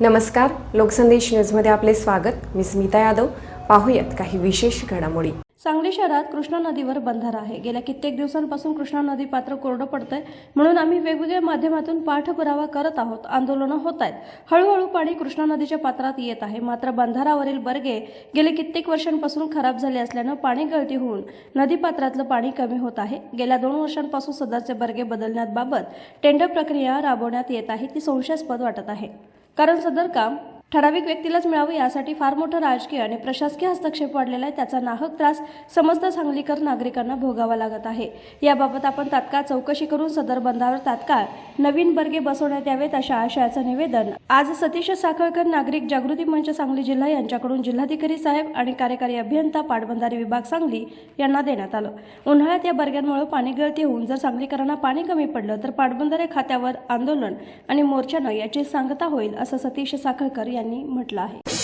नमस्कार लोकसंदेश न्यूजमध्ये आपले स्वागत. मी स्मिता यादव. पाहूयात काही विशेष घडामोडी. सांगली शहरात कृष्णा नदीवर बंधारा आहे. गेल्या कित्येक दिवसांपासून कृष्णा नदी पात्र कोरडं पडतंय. म्हणून आम्ही वेगवेगळ्या माध्यमातून पाठपुरावा करत आहोत. आंदोलनं होत आहेत. हळूहळू पाणी कृष्णा नदीच्या पात्रात येत आहे. मात्र बंधारावरील बर्गे गेले कित्येक वर्षांपासून खराब झाले असल्यानं पाणी गळती होऊन नदीपात्रातलं पाणी कमी होत आहे. गेल्या दोन वर्षांपासून सदरचे बर्गे बदलण्याबाबत टेंडर प्रक्रिया राबवण्यात येत आहे. ती संशयास्पद वाटत आहे. कारण सदर काम ठराविक व्यक्तीलाच मिळावं यासाठी फार मोठं राजकीय आणि प्रशासकीय हस्तक्षेप वाढलेला आहे. त्याचा नाहक त्रास समस्त सांगलीकर नागरिकांना भोगावा लागत आहे. याबाबत आपण तात्काळ चौकशी करून सदर बंधावर तात्काळ नवीन बर्गे बसवण्यात यावेत अशा आशयाचं निवेदन. आज सतीश साखळकर नागरिक जागृती मंच सांगली जिल्हा यांच्याकडून जिल्हाधिकारी साहेब आणि कार्यकारी अभियंता पाटबंधारे विभाग सांगली यांना देण्यात आलं. उन्हाळ्यात या बर्ग्यांमुळे पाणी गळती होऊन जर सांगलीकरांना पाणी कमी पडलं तर पाटबंधारे खात्यावर आंदोलन आणि मोर्चानं याची सांगता होईल असं सतीश साखळकर यांनी म्हटलं आहे.